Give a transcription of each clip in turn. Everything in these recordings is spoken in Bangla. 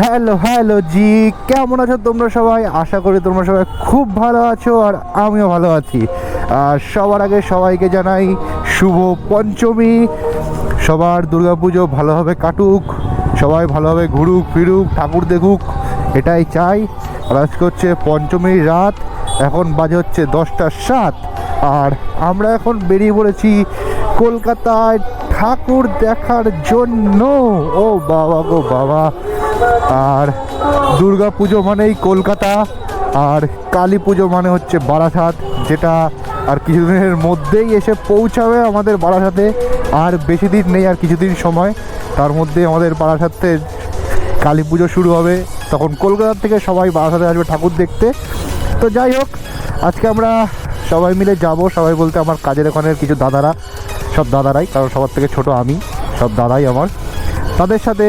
হ্যালো হ্যালো জি, কেমন আছো তোমরা সবাই? আশা করি তোমরা সবাই খুব ভালো আছো আর আমিও ভালো আছি। আর সবার আগে সবাইকে জানাই শুভ পঞ্চমী। সবার দুর্গাপুজো ভালোভাবে কাটুক, সবাই ভালোভাবে ঘুরুক, ফিরুক, ঠাকুর দেখুক, এটাই চাই। আর আজকে হচ্ছে পঞ্চমীর রাত, এখন বাজে হচ্ছে দশটা সাত। আর আমরা এখন বেরিয়ে পড়েছি কলকাতায় ঠাকুর দেখার জন্য। ও বাবা গো বাবা। আর দুর্গা পুজো মানেই কলকাতা, আর কালী পুজো মানে হচ্ছে বারাসাত, যেটা আর কিছুদিনের মধ্যেই এসে পৌঁছাবে আমাদের বারাসাতে, আর বেশি দিন নেই আর কিছুদিন সময়। তার মধ্যে আমাদের বারাসাতে কালী পুজো শুরু হবে, তখন কলকাতা থেকে সবাই বারাসাতে আসবে ঠাকুর দেখতে। তো যাই হোক, আজকে আমরা সবাই মিলে যাব, সবাই বলতে আমার কাজের ওখানের কিছু দাদারা, সব দাদারাই, কারণ সবার থেকে ছোট আমি, সব দাদাই আমার। তাদের সাথে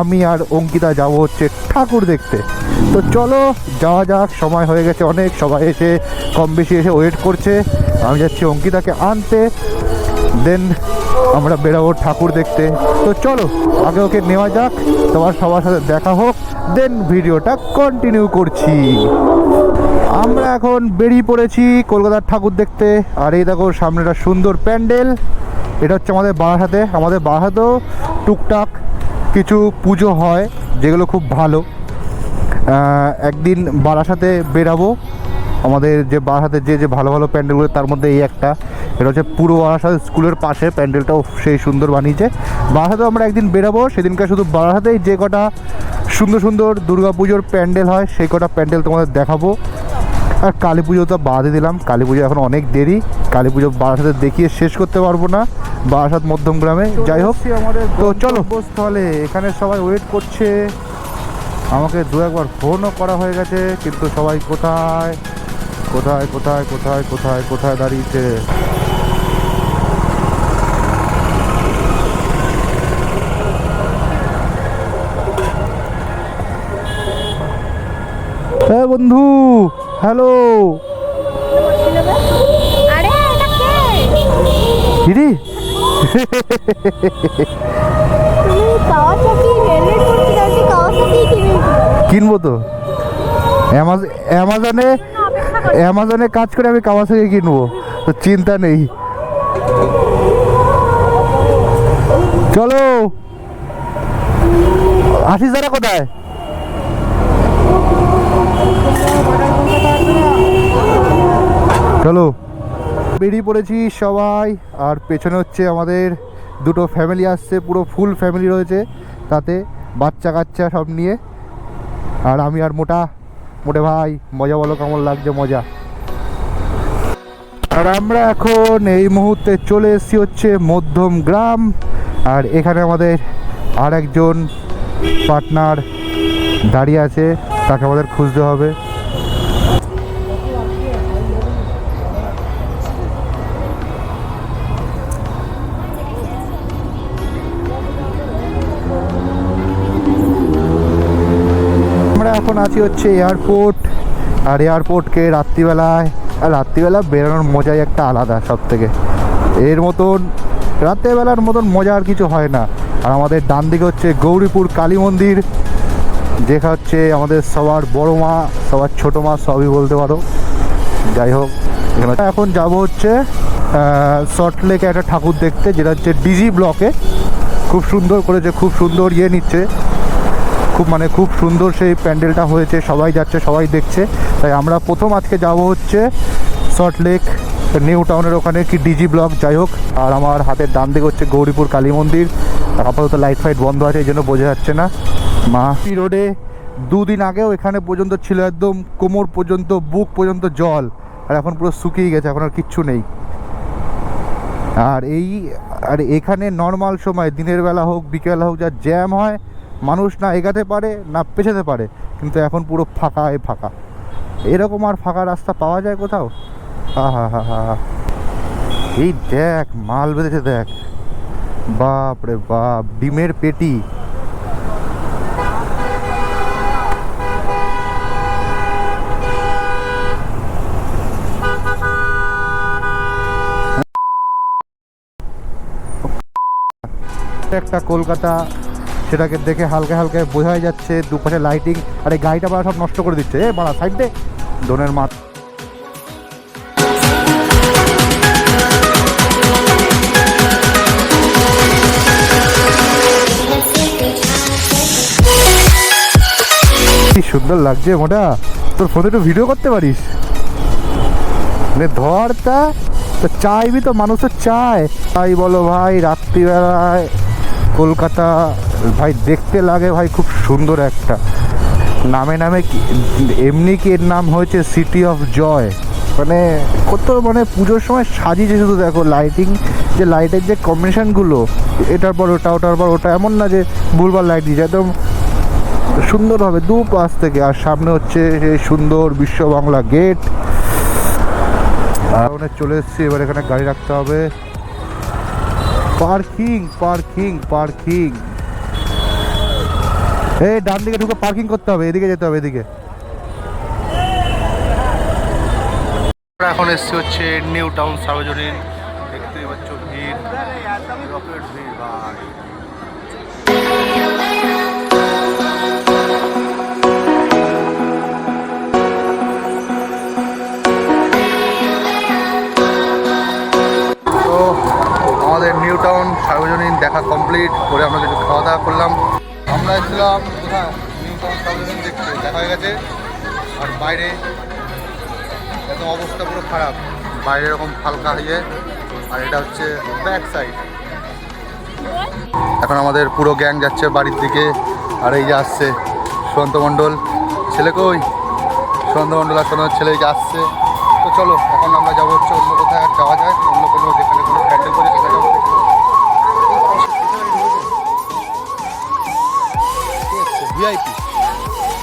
আমি আর অঙ্কিতা যাব হচ্ছে ঠাকুর দেখতে। তো চলো, যাওয়া যাক, সময় হয়ে গেছে অনেক, সবাই এসে কম বেশি এসে ওয়েট করছে। আমি যাচ্ছি অঙ্কিতাকে আনতে দেন আমরা বেরাবো ঠাকুর দেখতে। তো চলো, আগে ওকে নেওয়া যাক, তোমার সবার সাথে দেখা হোক দেন ভিডিওটা কন্টিনিউ করছি। আমরা এখন বেরিয়ে পড়েছি কলকাতার ঠাকুর দেখতে। আর এই দেখো সামনে একটা সুন্দর প্যান্ডেল। এটা হচ্ছে আমাদের বারাসাতে, আমাদের বারাসাতেও টুকটাক কিছু পুজো হয়, যেগুলো খুব ভালো। একদিন বারাসাতে বেরাবো। আমাদের যে বারাসাতে যে যে ভালো ভালো প্যান্ডেলগুলো, তার মধ্যে এই একটা। এটা হচ্ছে পুরো বারাসাত স্কুলের পাশে, প্যান্ডেলটাও সেই সুন্দর বানিয়েছে। বারাসাতেও আমরা একদিন বেরাবো, সেদিনকার শুধু বারাসাতেই যে কটা সুন্দর সুন্দর দুর্গা পুজোর প্যান্ডেল হয়, সেই কটা প্যান্ডেল তোমাদের দেখাবো। আর কালী পুজো তো বাদই দিলাম। কালী পুজো এখন অনেক দেরি। কালী পুজো বারাসাতে দেখিয়ে শেষ করতে পারব না। বারাসাত মধ্যম গ্রামে। যাই হোক তো চলো। স্থলে এখানে সবাই ওয়েট করছে। আমাকে দু একবার ফোনও করা হয়ে গেছে কিন্তু সবাই কোথায়? কোথায় কোথায় কোথায় কোথায় কোথায় দাঁড়িয়েছে? হ্যাঁ বন্ধু হ্যালো আরে কিনবো তো। অ্যামাজ- অ্যামাজনে অ্যামাজনে কাজ করে আমি কাওয়াসাকি কিনবো। তো চিন্তা নেই। চলো। আসিস দাদা কোথায়? চলো। বেরিয়ে পড়েছি সবাই, আর পেছনে হচ্ছে আমাদের দুটো ফ্যামিলি আসছে, পুরো ফুল ফ্যামিলি রয়েছে, তাতে বাচ্চা কাচ্চা সব নিয়ে। আর আমি আর মোটা, মোটে ভাই, মজা বলো কেমন লাগছে মজা? আর আমরা এখন এই মুহূর্তে চলে এসেছি হচ্ছে মধ্যম গ্রাম, আর এখানে আমাদের আর একজন পার্টনার দাঁড়িয়ে আছে, তাকে আমাদের খুঁজতে হবে। আছি হচ্ছে এয়ারপোর্ট আর এয়ারপোর্টকে রাত্রিবেলায়, আর রাত্রিবেলা বেরোনোর মজাই একটা আলাদা সব থেকে এর মতন, রাত্রেবেলার মতন মজা আর কিছু হয় না। আর আমাদের ডান দিকে হচ্ছে গৌরীপুর কালী মন্দির যেটা হচ্ছে আমাদের সবার বড় মা, সবার ছোট মা, সবই বলতে পারো। যাই হোক, এখানে যাব হচ্ছে শর্ট লেকে একটা ঠাকুর দেখতে, যেটা হচ্ছে ডিজি ব্লকে খুব সুন্দর করেছে, খুব সুন্দর ইয়ে নিচ্ছে। খুব মানে খুব সুন্দর সেই প্যান্ডেলটা হয়েছে, সবাই যাচ্ছে, সবাই দেখছে। তাই আমরা প্রথম আজকে যাব হচ্ছে সল্ট লেক নিউ টাউনের ওখানে কি ডিজি ব্লক যাই হোক। আর আমার হাতের ডান দিকে হচ্ছে গৌরীপুর কালী মন্দির। আপাতত লাইট ফাইট বন্ধ আছে, এই জন্য বোঝা যাচ্ছে না। মা রোডে দুদিন আগেও এখানে পর্যন্ত ছিল একদম কোমর পর্যন্ত, বুক পর্যন্ত জল। আর এখন পুরো শুকিয়ে গেছে, এখন আর কিচ্ছু নেই। আর এই, আর এখানে নর্মাল সময়, দিনের বেলা হোক, বিকেল হোক, যা জ্যাম হয় মানুষ না এগাতে পারে, না পেছাতে পারে, কিন্তু এখন পুরো ফাঁকায় ফাঁকা। এরকম আর ফাঁকা রাস্তা পাওয়া যায় কোথাও? হা হা হা হা এই দেখ, মাল বেঁধেছে দেখ। বাপ রে বাপ, ডিমের পেটি। একটা কলকাতা সেটাকে দেখে হালকা হালকা বোঝাই যাচ্ছে দুপাশে লাইটিং আর এই গাড়িটা বাড়া সব নষ্ট করে দিচ্ছে। এ, বাড়া সাইড দে। দোনের মাথ। কি সুন্দর লাগছে মোটা। তোর ফোনে একটু ভিডিও করতে পারিস? ধর তা। তো চাইবি তো মানুষ চায়। তাই বলো ভাই, রাত্রিবেলায় কলকাতা ভাই দেখতে লাগে ভাই, খুব সুন্দর একটা। নামে নামে এমনি কি এর নাম হয়েছে সিটি অফ জয় মানে কত মানে পুজোর সময় সাজিয়েছে শুধু দেখো লাইটিং যে লাইটের যে কম্বিনেশনগুলো এটার পর ওটা, ওটার পর ওটা, এমন না যে ভুলবার লাইট দিয়েছে, একদম সুন্দরভাবে দু পাশ থেকে, আর সামনে হচ্ছে সেই সুন্দর বিশ্ব বাংলা গেট আর ওখানে চলে এসেছি, এবার এখানে গাড়ি রাখতে হবে। পার্কিং পার্কিং পার্কিং এই ডান দিকে ঢুকে পার্কিং করতে হবে, এদিকে যেতে হবে, এদিকে। এখন এসেছি হচ্ছে নিউ টাউন সার্বজনীন বাইরে। একদম অবস্থা পুরো খারাপ। বাইরে এরকম হালকা হয়ে আর এটা হচ্ছে ব্যাক সাইড এখন আমাদের পুরো গ্যাং যাচ্ছে বাড়ির দিকে, আর এই যে আসছে সুশান্ত মণ্ডল। ছেলে কই? সুশান্ত মণ্ডল আর কোনো ছেলে আসছে। তো চলো, এখন আমরা যাব হচ্ছে অন্য কোথায় আর যাওয়া যায়। অন্য কোনো যেখানে কোনো প্যান্ডেল করে সেখানে যাব। ভিআইপি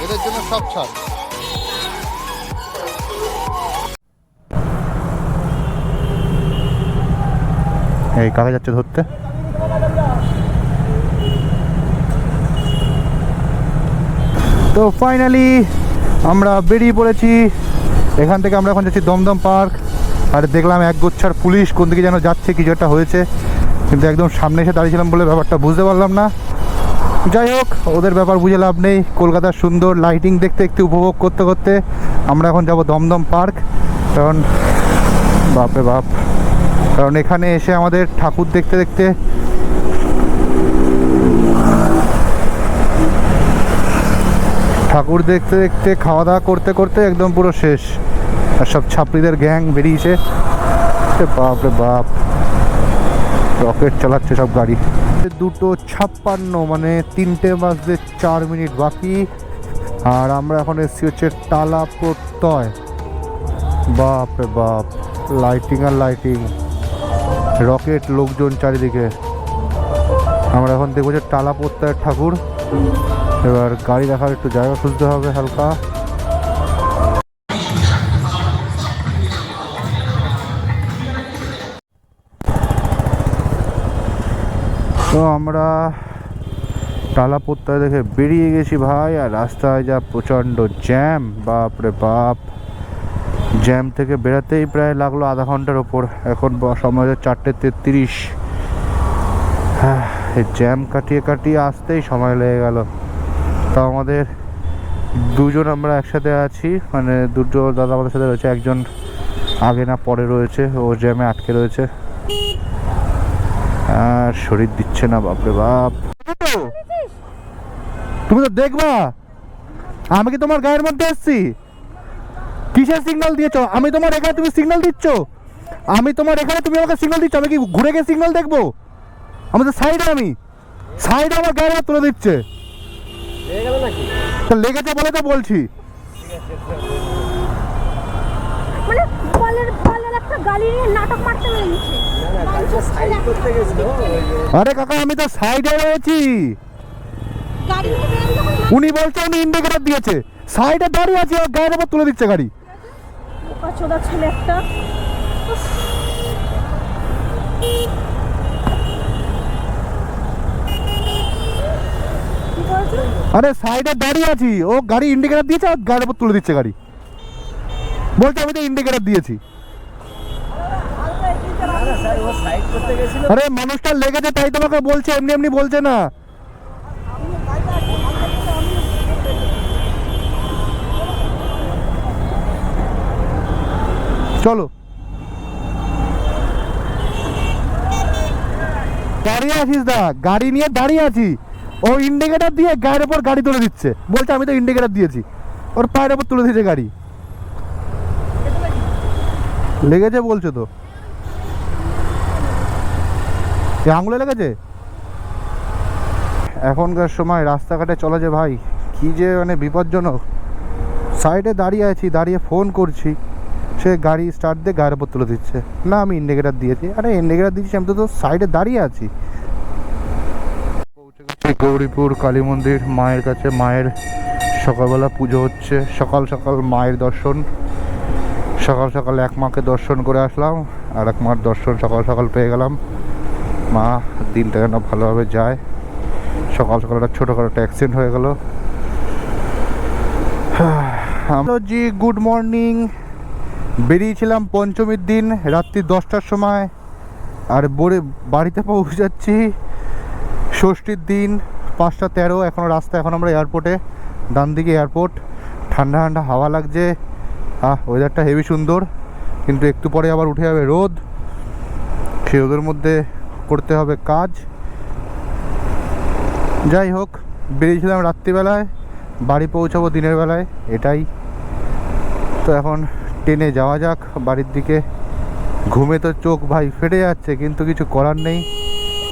এদের জন্য সব ছাড়। এই কাকে যাচ্ছে ধরতে। তো ফাইনালি আমরা বেরিয়ে পড়েছি। এখান থেকে আমরা এখন যাচ্ছি দমদম পার্ক। আর দেখলাম এক গোচ্ছার পুলিশ কোন দিকে যেন যাচ্ছে, কিছু একটা হয়েছে। কিন্তু একদম সামনে এসে দাঁড়িয়েছিলাম বলে ব্যাপারটা বুঝতে পারলাম না। যাই হোক, ওদের ব্যাপার বুঝে লাভ নেই। কলকাতার সুন্দর লাইটিং দেখতে, একটু উপভোগ করতে করতে আমরা এখন যাব দমদম পার্ক। কারণ বাপরে বাপ। কারণ এখানে এসে আমাদের ঠাকুর দেখতে দেখতে ঠাকুর দেখতে দেখতে, খাওয়া দাওয়া করতে করতে একদম পুরো শেষ। আর সব ছাত্রীদের গ্যাং বেরিয়েছে। বাপ রে বাপ। রকেট চালাচ্ছে সব গাড়ি। দুটো ছাপ্পান্ন মানে তিনটে বাজতে চার মিনিট বাকি। আর আমরা এখন এসেছি হচ্ছে টালা প্রত্যয় বাপ রে বাপ। লাইটিং আর লাইটিং রকেট লোকজন চারিদিকে। আমরা এখন দেখব যে টালা প্রত্যয়ের ঠাকুর। এবার গাড়ি রাখার একটু জায়গা খুঁজতে হবে হালকা। তো আমরা টালা প্রত্যয় দেখে বেরিয়ে গেছি ভাই, আর রাস্তায় যা প্রচণ্ড জ্যাম বাপ রে বাপ। জ্যাম থেকে বেরাতেই প্রায় লাগল আধা ঘণ্টার ওপর। এখন সময় চারটে তেত্রিশ। হ্যাঁ, জ্যাম কাটিয়ে কাটিয়ে আসতেই সময় লেগে গেল। তো আমাদের দুজন আমরা একসাথে আছি মানে দুটো দাদা আমাদের সাথে রয়েছে একজন আগে না পরে রয়েছে ও জ্যামে আটকে রয়েছে। আর শরীর দিচ্ছে না বাপরে বাপ। তুমি তো দেখবা আমি কি তোমার গায়ের মধ্যে এসছি? কিসের সিগন্যাল দিয়েছ? আমি তোমার এখানে তুমি সিগন্যাল দিচ্ছ? আমি তোমার এখানে তুমি আমাকে সিগন্যাল দিচ্ছ? আমি কি ঘুরে গিয়ে সিগন্যাল দেখব? আমি তো সাইডে আমি। সাইডে আমার গায়ের হাত তুলে দিচ্ছে। তো লেগেছে বলে তো বলছি। মানে আরে কাকা আমি তো সাইডে রয়েছি। উনি বলছে উনি ইন্ডিকেটার দিয়েছে। সাইডে দাঁড়িয়ে আছে গায়ের উপর তুলে দিচ্ছে গাড়ি। চোদা ছেলে একটা। আরে সাইডে দাঁড়িয়ে আছি। ও গাড়ি ইন্ডিকেটার দিয়েছে আর গাড়ির উপর তুলে দিচ্ছে গাড়ি। বলছে আমি তো ইন্ডিকেটার দিয়েছি। আরে মানুষটা লেগেছে তাই তোমাকে বলছে এমনি এমনি বলছে না। দাঁড়িয়ে আছিস দা, গাড়ি নিয়ে দাঁড়িয়ে আছি। ও ইন্ডিকেটার দিয়ে গায়ের ওপর গাড়ি তুলে দিচ্ছে। বলছে, আমি তো ইন্ডিকেটার দিয়েছি। ওর পায়ের ওপর তুলে দিয়েছে গাড়ি। লেগেছে বলছো তো। আঙুলে লেগেছে? এখনকার সময় রাস্তাঘাটে চলে যে ভাই, কি যে মানে বিপজ্জনক। সাইডে দাঁড়িয়ে আছি, দাঁড়িয়ে ফোন করছি। সে গাড়ি স্টার্ট দিয়ে গায়ের ওপর তুলে দিচ্ছে। না, আমি ইন্ডিকেটার দিয়েছি। আরে ইন্ডিকেটার দিয়েছি, আমি তো তো সাইডে দাঁড়িয়ে আছি। পৌঁছে গেছি গৌরীপুর, কালী মন্দির, মায়ের কাছে। মায়ের সকালবেলা পুজো হচ্ছে। সকাল সকাল মায়ের দর্শন। সকাল সকাল এক মাকে দর্শন করে আসলাম। আর এক মার দর্শন সকাল সকাল পেয়ে গেলাম। মা, দিনটা যেন ভালোভাবে যায়। সকাল সকাল একটা ছোটোখাটো একটা অ্যাক্সিডেন্ট হয়ে গেল। হ্যালো জি গুড মর্নিং বেরিয়েছিলাম পঞ্চমীর দিন, রাত্রি দশটার সময়। আর বরে, বাড়িতে পৌঁছাচ্ছি ষষ্ঠীর দিন, পাঁচটা তেরো এখনও রাস্তা, এখন আমরা এয়ারপোর্টে। ডান দিকে এয়ারপোর্ট, ঠান্ডা ঠান্ডা হাওয়া লাগছে। আহ ওয়েদারটা হেভি সুন্দর, কিন্তু একটু পরে আবার উঠে যাবে রোদ। সেই রোদের মধ্যে করতে হবে কাজ। যাই হোক, বেরিয়েছিলাম রাত্রিবেলায়, বাড়ি পৌঁছাবো দিনের বেলায়, এটাই। তো এখন ট্রেনে যাওয়া যাক, বাড়ির দিকে। ঘুমে তো চোখ ভাই, ফেটে যাচ্ছে, কিন্তু কিছু করার নেই।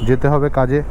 যেতে হবে কাজে।